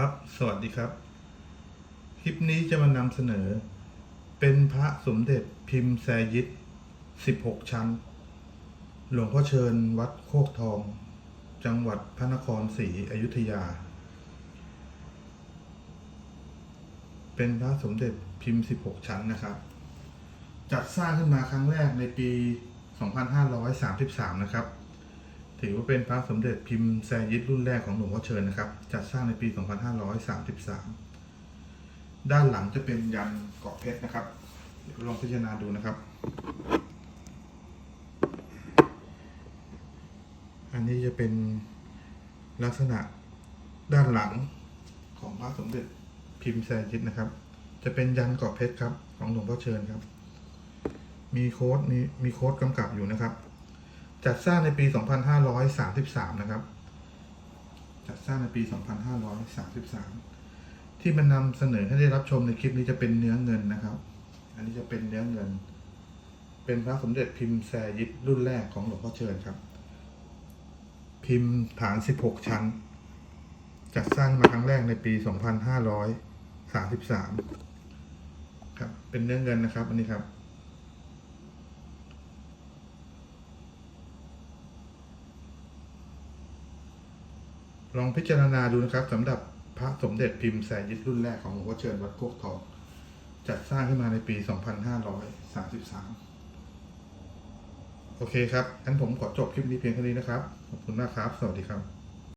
ครับ สวัสดีครับ คลิปนี้จะมานำเสนอ เป็นพระสมเด็จพิมพ์แซยิต16 ชั้น หลวงพ่อเชิญวัดโคกทอง จังหวัดพระนครศรีอยุธยา เป็นพระสมเด็จพิมพ์ 16 ชั้นนะครับ จัดสร้างขึ้นมาครั้งแรกในปี 2533 นะครับ ถือว่าเป็นพระสมเด็จพิมพ์แซยิตรุ่นแรกของหลวงพ่อเชิญนะครับ จัดสร้างในปี 2533 ด้านหลังจะเป็นยันเกาะเพชรนะครับเดี๋ยวลองพิจารณาดูนะครับ อันนี้จะเป็นลักษณะด้านหลังของพระสมเด็จพิมพ์แซยิตนะครับ จะเป็นยันเกาะเพชรครับของหลวงพ่อเชิญครับ มีโค้ดมีมีโค้ดกำกับอยู่นะครับ จัดสร้างในปี 2533 นะครับ จัดสร้างในปี 2533 ที่มันนำเสนอให้ได้รับชมในคลิปนี้จะเป็นเนื้อเงินนะครับ อันนี้จะเป็นเนื้อเงิน เป็นพระสมเด็จพิมพ์แซยิตรุ่นแรกของหลวงพ่อเชิญครับ พิมพ์ฐาน 16 ชั้น จัดสร้างมาครั้งแรกในปี 2533 ครับ เป็นเนื้อเงินนะครับ อันนี้ครับ ลองพิจารณาดูนะครับสำหรับพระสมเด็จพิมพ์แสยิตรุ่นแรกของหลวงพ่อเชิญวัดโคกทองจัดสร้างขึ้นมาในปี 2533 โอเคครับงั้นผมขอจบคลิปนี้เพียงเท่านี้นะครับ ขอบคุณมากครับ สวัสดีครับ